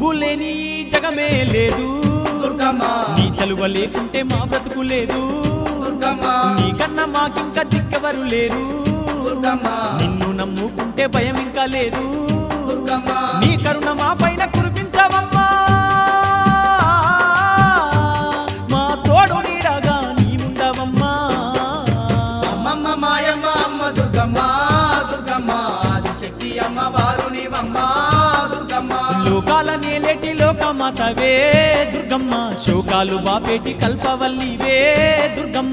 నువ్వు లేని జగమే లేదు. నీ చలువ లేకుంటే మా బ్రతుకు లేదు. నీకన్నా మాకింక దిక్కెవరు లేరు. నిన్ను నమ్ముకుంటే భయం ఇంకా లేదు. నీ కరుణ మా పైన కురిపించవమ్మా. మా తోడు నీడగా నీవుండవమ్మా అమ్మమ్మ మాయమ్మ అమ్మ దుర్గమ్మ దుర్గమ్మ ఆదిశక్తి అమ్మ నేలేటి లోకమాతవే దుర్గమ్మ. శోకాలు బాపేటి కల్పవల్లివే దుర్గమ్మ.